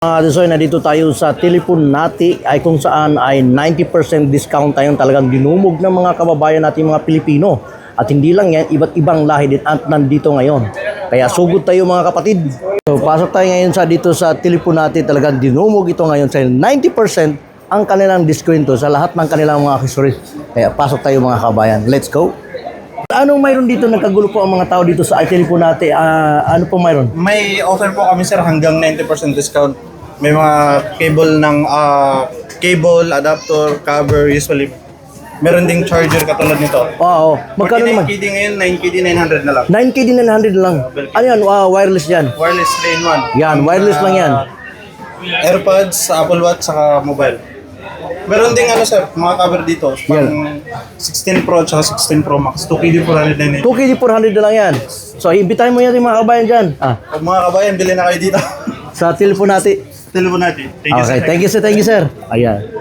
Mga Adesoy, nandito tayo sa Telepon Nati ay kung saan ay 90% discount tayong talagang dinumog ng mga kababayan natin mga Pilipino. At hindi lang yan, iba't ibang lahi din at nandito ngayon. Kaya sugod tayo mga kapatid. So pasok tayo ngayon sa dito sa Telepon Nati talagang dinumog ito ngayon sa 90% ang kanilang diskwento sa lahat ng kanilang mga accessories. Kaya pasok tayo mga kabayan. Let's go! Anong mayroon dito? Nagkagulo po ang mga tao dito sa Telepon Nati. Ah, ano po mayroon? May offer po kami sir hanggang 90% discount. May mga cable ng ah, cable, adapter, cover usually. Meron ding charger katulad nito. Oo. Magkano 49 naman? KD ngayon, 9 KD 900 na lang. 9K din 900 lang. Ano yan? Ah, wireless yan. Wireless 3 in 1. Yan, wireless lang yan. AirPods, Apple Watch, saka mobile. Meron ding ano sir, mga cover dito. Pang 16 Pro at 16 Pro Max. 2 KD 499. 2K di 400 na lang yan. So, imbitahin mo yan yung mga kabayan dyan. Ah, Pag mga kabayan, bilhin na kayo dito. sa telepon natin. Telepon natin. Thank you Okay, sir. thank you sir, thank you sir. Ayan.